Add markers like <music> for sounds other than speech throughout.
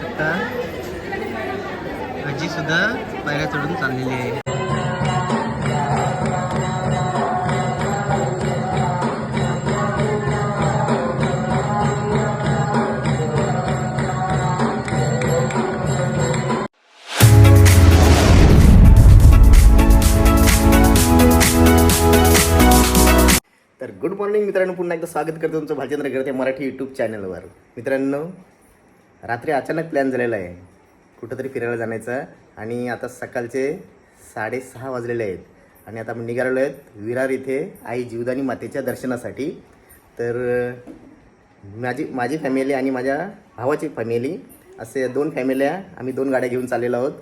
शकता. आजी सुद्धा पायऱ्या चढून चाललेली आहे. गुड मॉर्निंग मित्रांनो पुन्हा एकदा स्वागत करतो तुमचं भालचंद्र करते मराठी यूट्यूब चॅनलवर. मित्रांनो रात्री अचानक प्लॅन झालेला आहे. कुठंतरी फिरायला जाण्याचा आणि आता सकाळचे साडेसहा वाजलेले आहेत. आणि आता आपण निघालेलो आहेत विरार इथे आई जीवदानी मातेच्या दर्शनासाठी. तर माझी माझी फॅमिली आणि माझ्या भावाची फॅमिली असे दोन फॅमिल्या आम्ही दोन गाड्या घेऊन चाललेलो आहोत.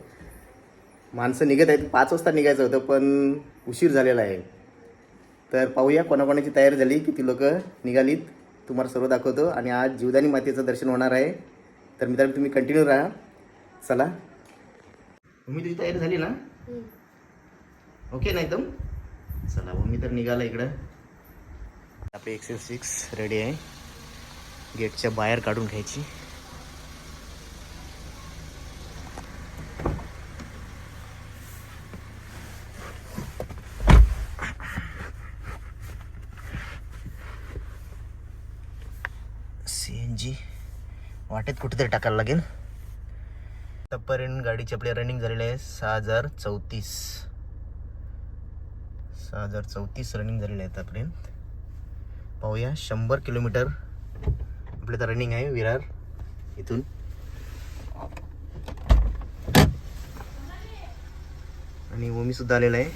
माणसं निघत आहेत. पाच वाजता निघायचं होतं पण उशीर झालेला आहे. तर पाहूया कोणाकोणाची तयारी झाली किती लोक निघालीत. तुम्हाला सर्व दाखवतो. आणि आज जीवदानी मातेचं दर्शन होणार आहे. तर मित्रांनो तुम्ही कंटिन्यू राहा. चला. तुम्ही तुझी तयारी झाली ना? ओके ना एकदम? चला मी तर निघाला इकडं. आपली एक्सेल सिक्स रेडी आहे. गेटच्या बाहेर काढून घ्यायची सी एन जी वाटेत कुठेतरी टाकायला लागेल. आतापर्यंत गाडीची आपली रनिंग झालेली आहे सहा हजार चौतीस. सहा हजार चौतीस रनिंग झालेली आहे आतापर्यंत पाहूया शंभर किलोमीटर आपलं तर रनिंग आहे विरार इथून. आणि ओमी सुद्धा आलेला आहे.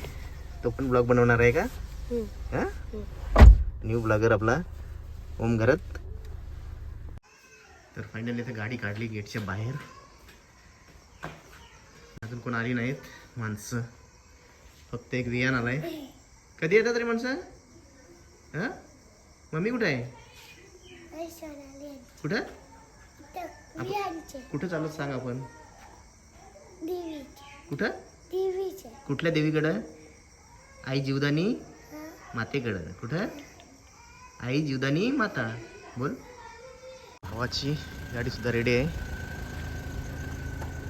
तो पण ब्लॉग बनवणार आहे का? हा. न्यू ब्लॉगर आपला ओम घरत. तर फायनली इथे गाडी काढली गेटच्या बाहेर. अजून कोण आली नाहीत? माणसं. फक्त एक वियान आलाय. कधी येतात रे माणसं? हा? मम्मी कुठं आहे? कुठं? कुठं चालत सांग आपण? कुठं? कुठल्या देवीकडं? आई जीवदानी मातेकडं. कुठं? आई जीवदानी माता. बोल. भावाची गाडी सुद्धा रेडी आहे.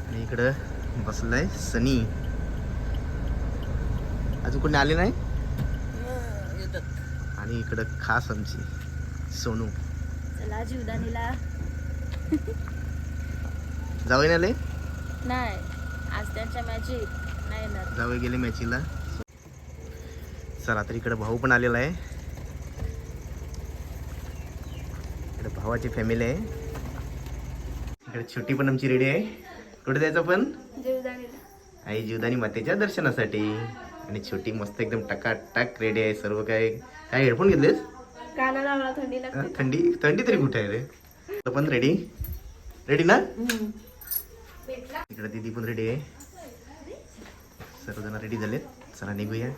आणि इकडं बसलाय सनी. अजून कोणी आले नाही? आणि इकडं खास आमची सोनू. चला जीवदानीला जावई आले? नाही आज त्यांच्या मॅजिक नाही जावई गेले मॅचीला चला तर इकडं भाऊ पण आलेला आहे. भावाची फॅमिली आहे. इकडे छोटी पण आमची रेडी आहे. कुठे जायचं पण? आई जीवदानी मातेच्या दर्शनासाठी. आणि छोटी मस्त एकदम टकाटक रेडी आहे. सर्व काय काय हेडफोन घेतलेस? थंडी थंडी थंडी तरी कुठे आहे रे? तो पण रेडी रेडी ना? इकडे दीदी पण रेडी आहे. सर्वजण रेडी झालेत. चला निघूया.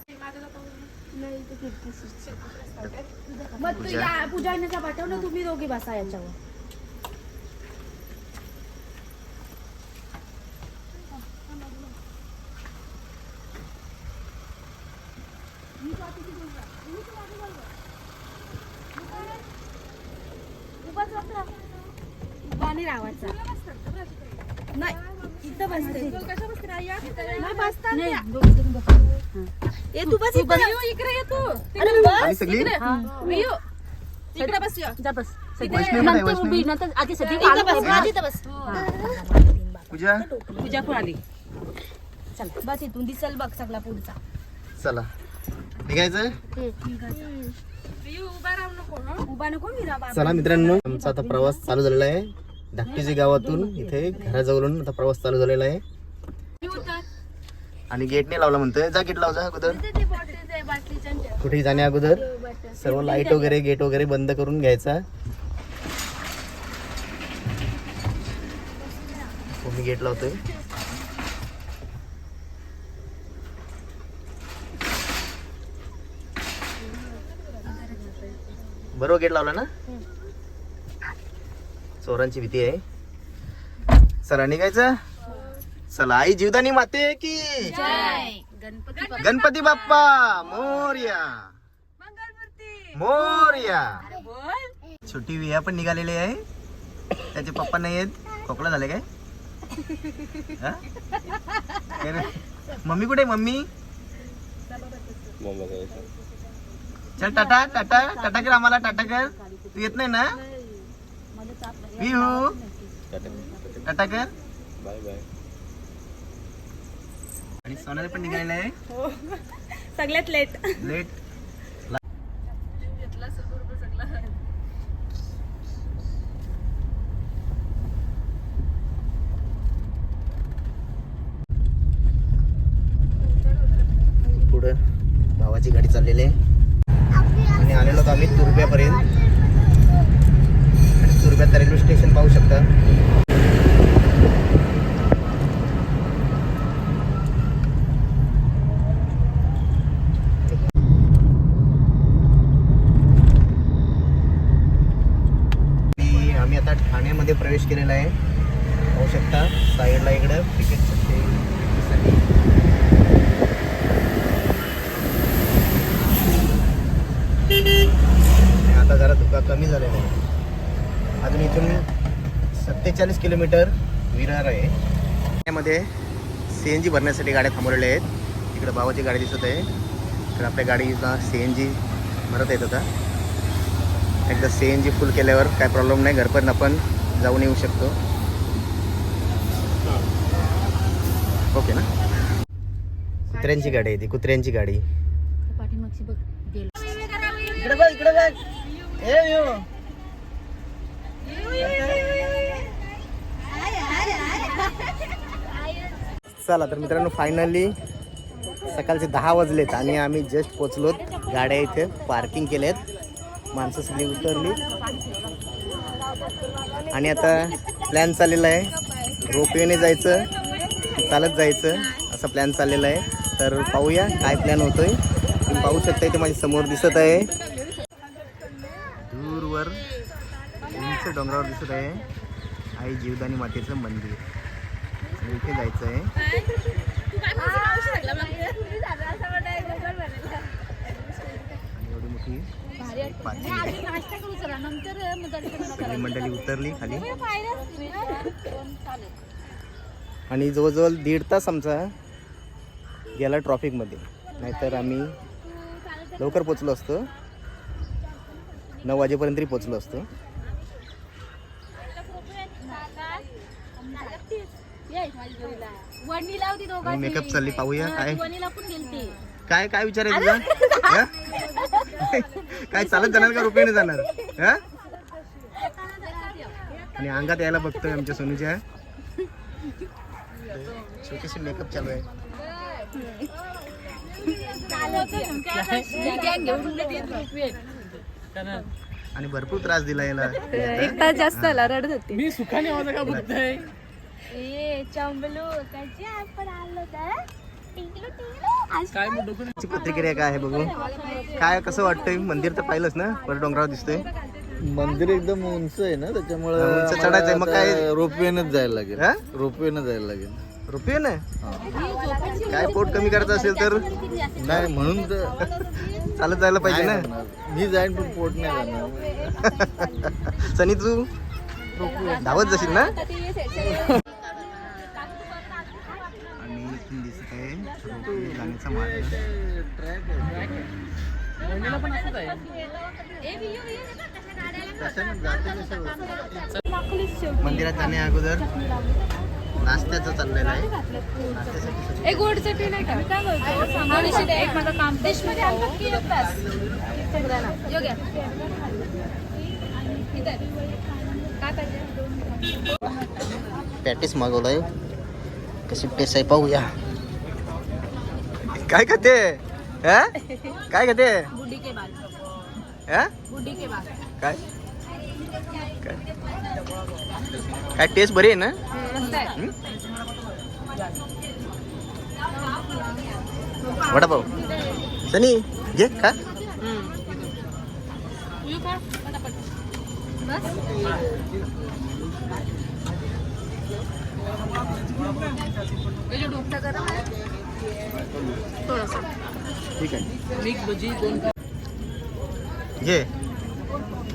मग तू या पूजा येण्याचा पाठव ना तुम्ही दोघी बसा याच्यावर. पाणी रावायचा नाही. इथं बसते. नाही बसता नाही ए तू बस इकडे. इकडे ये तू. अरे बस. इकडे. बस या. जा बस. वैष्णवी कुठे आहे, वैष्णवी. आधी सगळी बस. इथं बस. पूजा? पूजा पण आली. चल बस इथून. दिसल बघ सगळा पुढचा. चला. निघायचं उभा नको चला मित्रांनो आमचा आता प्रवास चालू झालेला आहे. धाकटीजी गावातून इथे घराजवळून आता प्रवास चालू झालेला आहे. आणि गेट नाही लावला म्हणतोय. जा गेट लावजा अगोदर. कुठेही जाण्या अगोदर. सर्व लाइट वगैरे गेट वगैरे बंद करून घ्यायचा. मी गेट लावतोय. बरोबर गेट लावला ना? चोरांची भीती आहे. चला निघायचं? चला आई जीवदानी माते की गणपती गणपती बाप्पा. मोर्या. मोर्या. छोटी विया पण निघालेली आहे. त्याचे पप्पा नाही आहेत. खोकला झाले काय? हा? मम्मी कुठे आहे, मम्मी? चल टाटा टाटा टाटा कर आम्हाला टाटा कर. तू येत नाही ना? विहू टाटा कर बाय बाय आणि सोनाली पण निघालेला आहे सगळ्यात लेट लेट पुढं भावाची गाडी चाललेली आहे आणि आलेलो आहोत आम्ही तुरब्यापर्यंत आणि तुरब्यात रेल्वे स्टेशन पाहू शकता आणि आम्ही आता ठाण्यामध्ये प्रवेश केलेला आहे पाहू शकता साईडला इकडं तिकीट आता जरा धुका कमी झालेला आहे अजून इथून सत्तेचाळीस किलोमीटर विरार आहे ठाण्यामध्ये सी एन जी भरण्यासाठी गाड्या थांबवलेल्या आहेत. इकडं भावाची गाडी दिसत आहे. तर आपल्या गाडीचा सी एन जी भरत येत होता एकदा सी एन जी फुल केल्यावर काय प्रॉब्लेम नाही. घरपर्यंत आपण जाऊन येऊ शकतो. ओके ना? कुत्र्यांची गाडी आहे ती. कुत्र्यांची गाडी. पाठीमागची बघ. गेलो. इकडे बघ इकडे बघ ए यो चला तर मित्रांनो फायनली सकाळचे दहा वाजलेत आणि आम्ही जस्ट पोचलोत गाड्या इथे पार्किंग केलेत माणसं सगळी उतरली. आणि आता प्लॅन चाललेला आहे. रोपवेने जायचं चालत जायचं असा प्लॅन चाललेला आहे. तर पाहूया काय प्लॅन होतोय. तुम्ही पाहू शकता इथे माझ्यासमोर दिसत आहे. दूरवर उंच डोंगरावर दिसत आहे. आई जीवदानी मातेचं मंदिर. इथे जायचं आहे मंडळी उतरली खाली. आणि जवळजवळ दीड तास आमचा गेला ट्रॉफिकमध्ये. नाहीतर आम्ही लवकर पोचलो असतो. नऊ वाजेपर्यंत तरी पोचलो असतो. वडणी लावती आणि दोघांची मेकअप चालली पाहूया काय. गेलती. काय काय विचार आहे तुझा? <laughs> हा? काय चालत जाणार का रुपयाने जाणार? हा? आणि अंगात यायला बघतोय आमच्या सोनूच्या. छोटीशी मेकअप चालू आहे. आणि भरपूर त्रास दिला याला. एक तास जास्त आला रडत होती. मी सुखाने आवाज का बघताय? ए चंबलू कशी आपण आलो तर? टिंगलू टिंगलू आज काय प्रतिक्रिया काय? आहे बघू? काय कसं वाटतंय? मंदिर तर पाहिलंच ना? वर डोंगरावर दिसतंय. मंदिर एकदम उंच आहे ना त्याच्यामुळे उंच चढायचंय, मग काय? रोपवेनच जायला लागेल. हा? रोपवेनं जायला लागेल. रुपये ना काय पोट कमी करायचं असेल तर? नाही म्हणून तर चालत जायला पाहिजे नाही ना? जाणार. मी जाईन पण पोट नाही जाणार सनी तू धावत जाशील ना आणि इथून दिसत आहे मंदिरात जाण्या अगोदर नाश्त्याचं चाललेलं आहे. एक गोड चटणी नाही का? काय बोलतो? एक माझं काम डिशमध्ये आणतात की एक तास योग्य काय पाहिजे? पॅटीस मागवलाय. कशी टेस्ट आहे पाहूया. काय खाते? हा? काय खाते? के हा? के काय? काय टेस्ट बरी आहे ना? वडापाव. सनी घे गरम है थोड़ा सा ठीक आहे. मिक्स भजी दोन घे.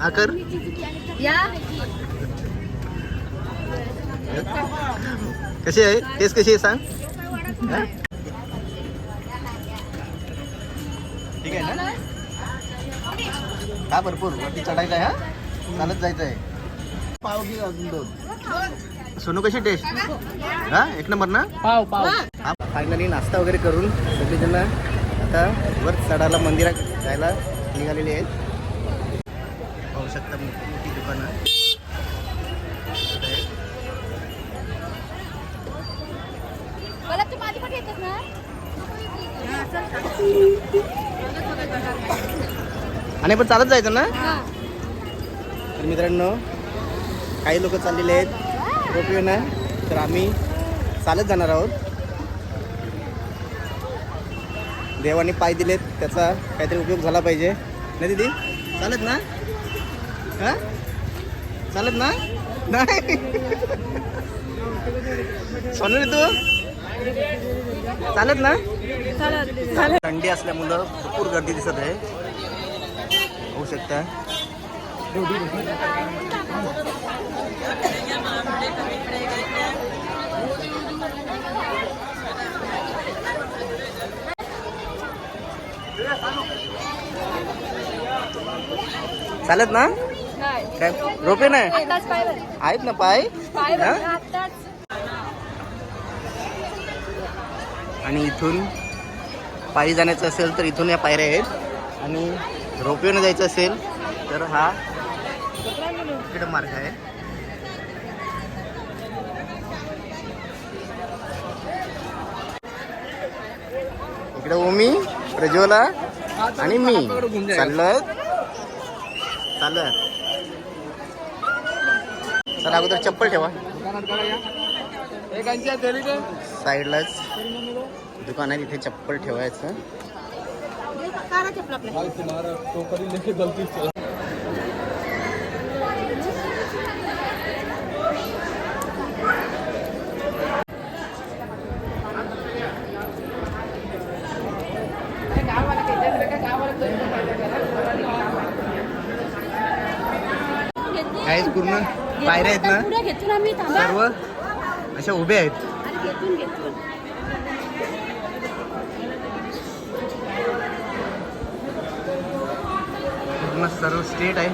हा कर या. कशी आहे? टेस्ट कशी आहे सांग. हा? ठीक आहे ना? हा भरपूर. वरती चढायचं आहे हा. चालत जायचं आहे पाव घे अजून दोन. सोनू कशी टेस्ट हा? एक नंबर ना? पाव पाव. हा. फायनली नाश्ता वगैरे करून सगळेजण आता वर चढायला मंदिरात जायला निघालेले आहेत. पाहू शकता मोठी मोठी दुकानं आणि पण चालत जायचं ना? तर मित्रांनो काही लोक चाललेले आहेत. रोपवे ना तर आम्ही चालत जाणार आहोत. देवाने पाय दिलेत त्याचा काहीतरी उपयोग झाला पाहिजे. नाही दीदी? चालत ना? हा? चालत ना? नाही. सोनू तू? चालत ना? थंडी असल्यामुळं भरपूर गर्दी दिसत आहे. होऊ शकता. चालत ना? काय? रोपे नाही. आहेत ना पाय? आणि इथून पायी जाण्याचं असेल तर इथून या पायऱ्या आहेत. आणि रोपवेनं जायचं असेल तर हा इकडं मार्ग आहे. इकडे ओमी प्रज्वला आणि मी. चाललं चाललोय. चला अगोदर चप्पल ठेवा. साईडलाच. दुकान आहे तिथे चप्पल ठेवायचं भाई तुम्हारा टोकरी लेके गलती से काहीच पूर्ण पायऱ्या आहेत ना? थांबा. सर्व अशा उभ्या आहेत. आणि घेतून घेतून. पूर्ण सर्व स्ट्रेट आहे.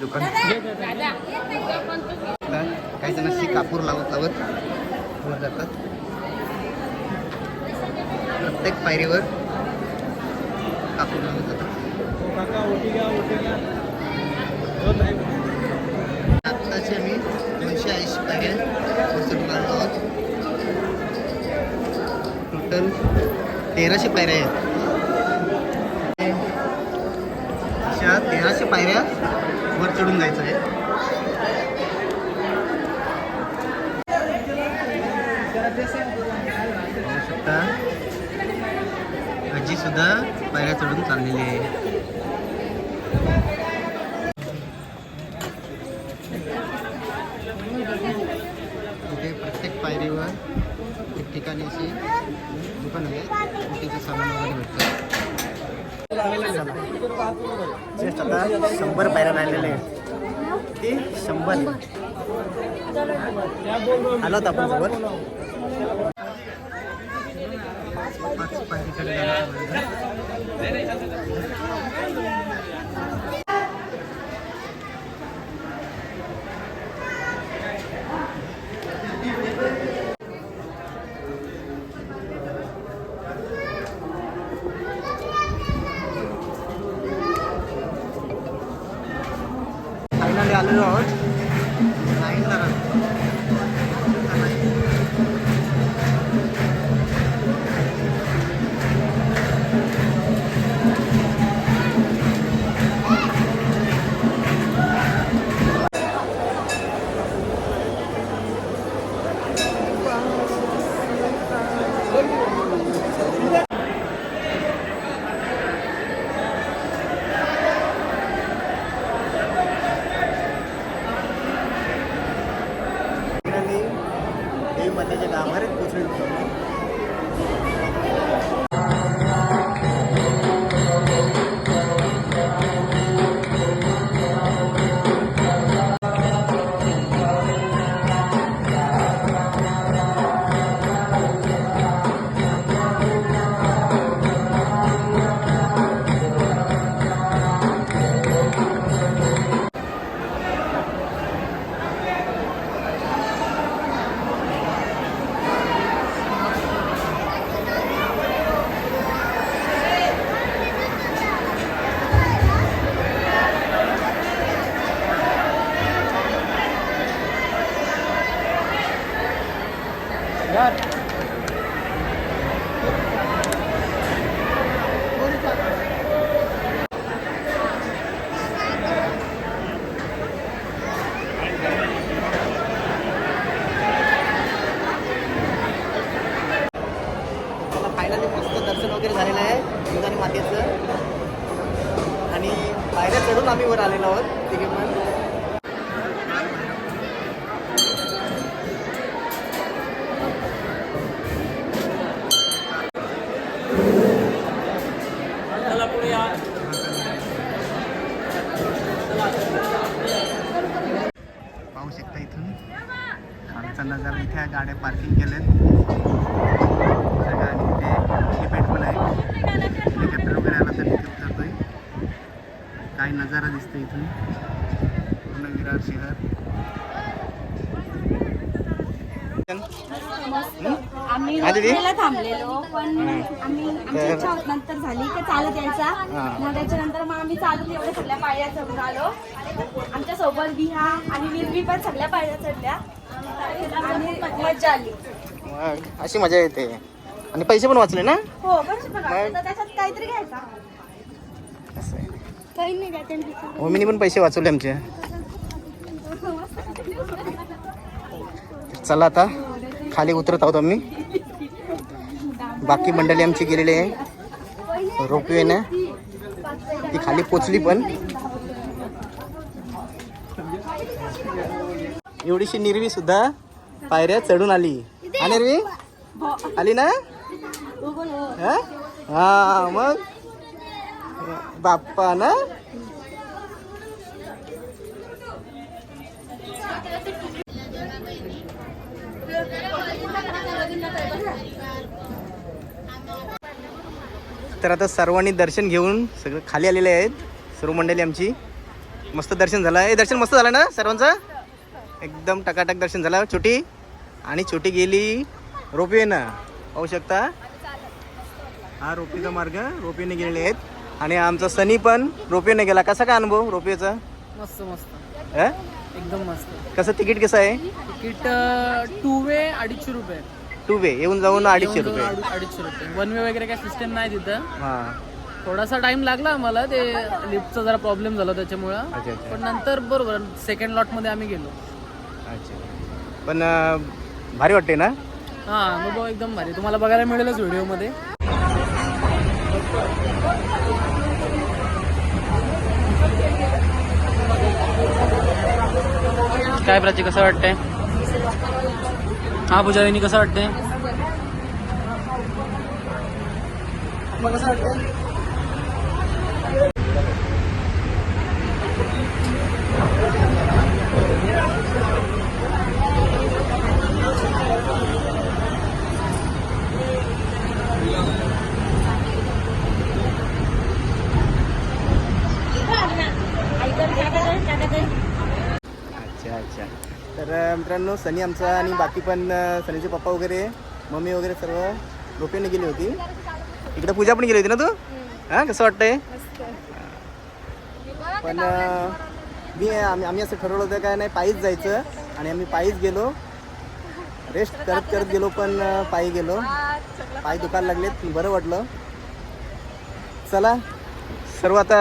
दुकान. काही जण अशी कापूर लावत लावत वर जातात. प्रत्येक पायरीवर कापूर लावत घ्या आत्ताचे मी दोनशे ऐंशी पायऱ्या आलो आहोत. टोटल तेराशे पायऱ्या आहेत अशा तेराशे पायऱ्या वर चढून जायचं आहे पाहू शकता आजी सुद्धा पायऱ्या चढून चाललेली आहे तिथे प्रत्येक पायरीवर एक ठिकाणी अशी दुकान आहे तिथे सामान वगैरे भेटतं जस्ट आता शंभर पायऱ्या राहिलेल्या आहेत. किती शंभर? आलो होतो आपण सोबत. पाच पायरीकडे I that फायनली मस्त दर्शन वगैरे झालेलं आहे. जीवदानी मातेचं. आणि पायऱ्या चढून आम्ही वर आलेलो आहोत तिघे पण पाहू शकता इथून खालचा नजारा इथे गाड्या पार्किंग केल्यात सगळं आणि इथे हेलिपॅड पण आहे हेलिकॉप्टर वगैरे आला तर तिथे उतरतोय काय नजारा दिसतो इथून पूर्ण विरार शहर हा, थांबलेलो पण आम्ही आमची इच्छा होत नंतर झाली की चालत यायचा. हा. मग त्याच्यानंतर मग आम्ही चालत एवढ्या सगळ्या पायऱ्या चढून आलो. आमच्यासोबत बिहा आणि विरबी पण सगळ्या पायऱ्या चढल्या. आणि मजा आली. मग अशी मजा येते. आणि पैसे पण वाचले ना? हो आता त्याच्यात काहीतरी घ्यायचा. असं आहे. काही नाही द्या मम्मीने पण पैसे वाचवले आमचे. <laughs> चला आता. खाली उतरत आहोत आम्ही. बाकी मंडळी आमची गेलेली आहे. रोपवेनं ती खाली पोचली पण. एवढीशी निर्वी सुद्धा पायऱ्या चढून आली. आणि निर्वी? आली ना? हा मग? बाप्पा ना? तर आता सर्वांनी दर्शन घेऊन सगळं खाली आलेले आहेत. सर्व मंडळी आमची. मस्त दर्शन झालं. आहे दर्शन मस्त झालं ना सर्वांचं? एकदम टकाटक दर्शन झालं. छोटी आणि छोटी गेली रोपवेनं पाहू शकता? हा रोपवेचा मार्ग. रोपवेने गेलेले आहेत. आणि आमचा सनी पण रोपवेने गेला. कसा काय अनुभव रोपवेचा? मस्त मस्त? एकदम मस्त. कसं तिकीट कसं आहे? तिकीट टू वे अडीचशे रुपये. टू वे येऊन जाऊन अडीचशे येऊन रुपये. जाऊन अडीचशे रुपये. वन वे वगैरे काही सिस्टम नाही तिथं. हां. थोडासा टाइम लागला आम्हाला ते लिफ्टचा जरा प्रॉब्लेम झाला त्याच्यामुळं. अच्छा अच्छा. पण नंतर बरोबर सेकंड लॉटमध्ये आम्ही गेलो. अच्छा. पण अं, भारी वाटते ना? हा अनुभव एकदम भारी. तुम्हाला बघायला मिळेलच व्हिडिओमध्ये. काय प्राची कसं वाटतंय? हा पूजाविनी कसं वाटतंय अच्छा अच्छा तर मित्रांनो सनी आमचा आणि बाकी पण सनीचे पप्पा वगैरे मम्मी वगैरे सर्व रोपेने गेली होती. इकडे पूजा पण गेली होती ना तू? हां कसं वाटतंय? पण मी आम्ही आम्ही असं ठरवलं होतं काय नाही पायीच जायचं. आणि आम्ही पायीच गेलो. रेस्ट करत करत गेलो पण पायी गेलो. पाय दुखायला लागलेत बरं वाटलं. चला सर्व आता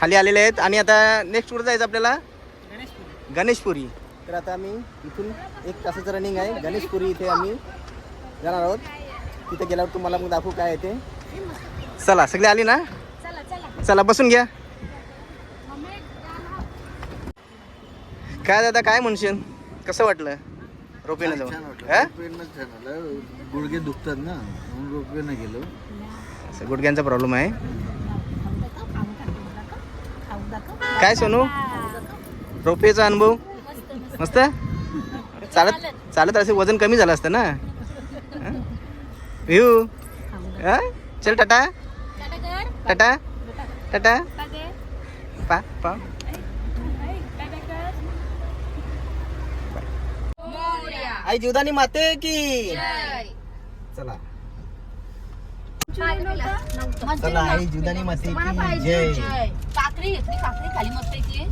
खाली आलेले आहेत. आणि आता नेक्स्ट कुठं जायचं आपल्याला? गणेशपुरी. तर आता आम्ही इथून एक तासाचं रनिंग आहे. गणेशपुरी इथे आम्ही जाणार आहोत. तिथे गेल्यावर तुम्हाला मग दाखवू काय आहे ते. चला सगळे आली ना? चला बसून घ्या. काय दादा काय म्हणशील? कसं वाटलं? रोपेनं जाऊन. हा? गुडघे दुखतात ना म्हणून रोपवेनं गेलो. असं गुडघ्यांचा प्रॉब्लेम आहे. काय सोनू? रोपेचा अनुभव? मस्त चालत चालत असे वजन कमी झालं असतं ना? हा? चल टाटा. टाटा. टाटा. पा पा. आई जीवदानी माते की? चला. चला आई जीवदानी माते की? जय. काकडी घेतली काकडी खाली मस्त पैकी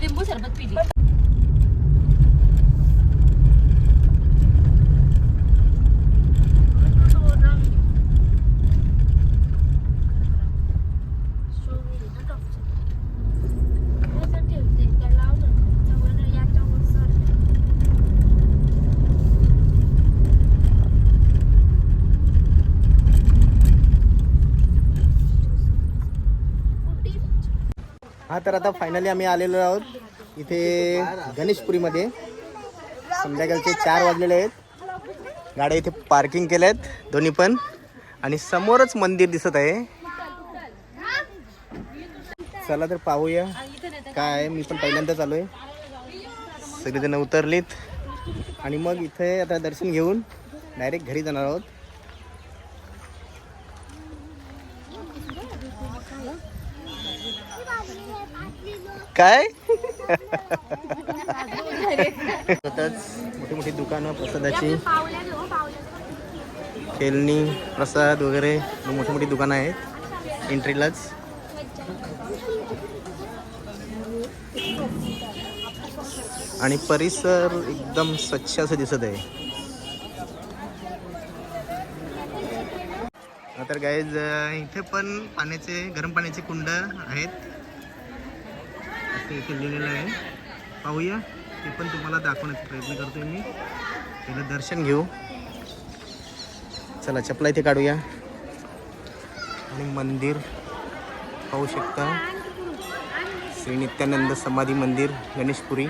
लिंबू सरबत पिली. हा तर आता फायनली आम्ही आलेलो आहोत इथे गणेशपुरीमध्ये. संध्याकाळचे चार वाजलेले आहेत. गाड्या इथे पार्किंग केल्या आहेत दोन्ही पण. आणि समोरच मंदिर दिसत आहे. चला तर पाहूया काय आहे. मी पण पहिल्यांदाच आलोय. सगळेजण उतरलीत. आणि मग इथे आता दर्शन घेऊन डायरेक्ट घरी जाणार आहोत. काय? मोठी मोठी दुकानं प्रसादाची. खेळणी प्रसाद वगैरे मोठी मोठी दुकानं आहेत. एंट्रीलाच आणि परिसर एकदम स्वच्छ असं दिसत आहे. तर गाईज इथे पण पाण्याचे गरम पाण्याचे कुंड आहेत. ते केलेलं लिहिलेलं आहे. पाहूया. ते पण तुम्हाला दाखवण्याचा प्रयत्न करतोय मी. पहिलं दर्शन घेऊ. चला चपला इथे काढूया. आणि मंदिर पाहू शकता. श्री नित्यानंद समाधी मंदिर गणेशपुरी.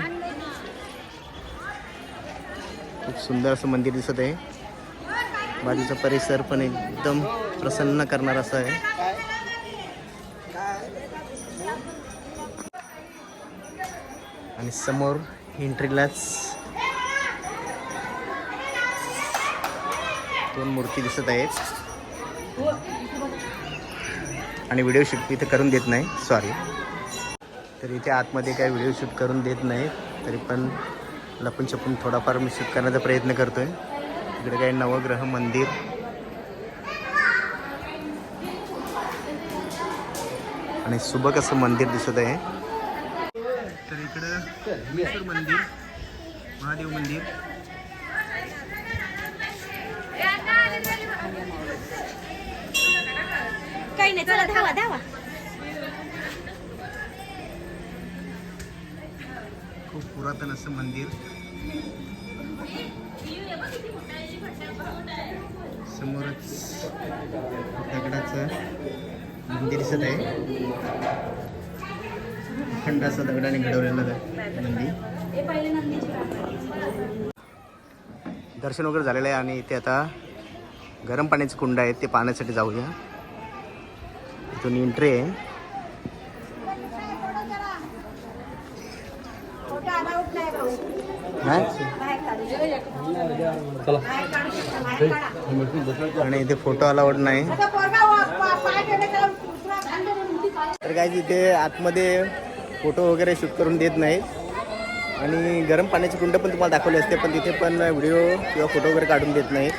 खूप सुंदर असं मंदिर दिसत आहे. बाजूचा परिसर पण एकदम प्रसन्न करणार असं आहे. आणि समोर एंट्रीलाच दोन मूर्ती दिसत आहेत. आणि व्हिडिओ शूट इथे करून देत नाही सॉरी तर इथे आतमध्ये काही व्हिडिओ शूट करून देत नाही तरी पण लपून छपून थोडाफार मी शूट करण्याचा प्रयत्न करतोय. इकडे काही नवग्रह मंदिर. आणि सुबक असं मंदिर दिसत आहे. विघ्नेश्वर मंदिर महादेव मंदिर. काही नाही चला धावा धावा. खूप पुरातन असं मंदिर. समोरच दगडाचं मंदिर दिसत आहे. अखंड असं दगडाने घडवलेलं नंदी. दर्शन वगैरे झालेलं आहे आणि इथे आता गरम पाण्याचे कुंड आहेत ते पाहण्यासाठी जाऊया. इथून एंट्री आहे. आणि इथे फोटो अलाउड नाही. तर काय इथे आतमध्ये फोटो वगैरे शूट करून देत नाहीत. आणि गरम पाण्याची कुंड पण तुम्हाला दाखवले असते पण तिथे पण व्हिडिओ किंवा फोटो वगैरे काढून देत नाहीत.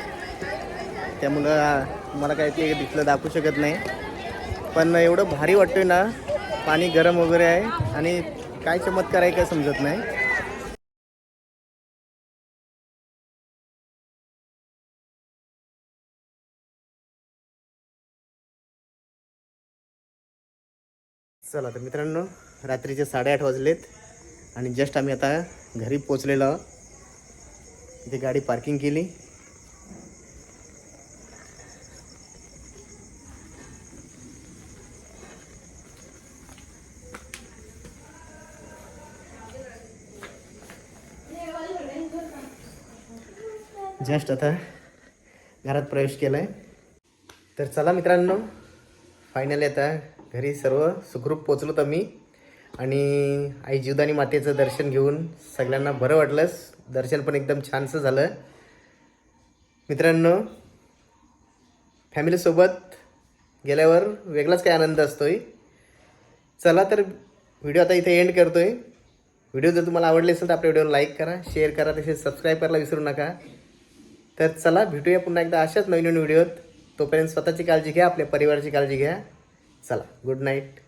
त्यामुळं तुम्हाला काय ते तिथलं दाखवू शकत नाही. पण एवढं भारी वाटतोय ना पाणी गरम वगैरे आहे आणि काय चमत्कार आहे काय समजत नाही. चला तर मित्रांनो रात्रीचे साडेआठ वाजलेत आणि जस्ट आम्ही आता घरी पोचलेलो आहोत. इथे गाडी पार्किंग केली. जस्ट आता घरात प्रवेश केला आहे तर चला मित्रांनो फायनली आता घरी सर्व सुखरूप पोचलो तर मी आणि आई जीवदानी मातेचं दर्शन घेऊन सगळ्यांना बरं वाटलंच दर्शन पण एकदम छानसं झालं. मित्रांनो फॅमिलीसोबत गेल्यावर वेगळाच काय आनंद असतोय. चला तर व्हिडिओ आता इथे एंड करतोय. व्हिडिओ जर तुम्हाला आवडले असेल तर आपल्या व्हिडिओला लाईक करा शेअर करा तसेच सबस्क्राईब करायला विसरू नका. तर चला भेटूया पुन्हा एकदा अशाच नवीन नवीन व्हिडिओत. तोपर्यंत स्वतःची काळजी घ्या आपल्या परिवाराची काळजी घ्या. चला गुड नाईट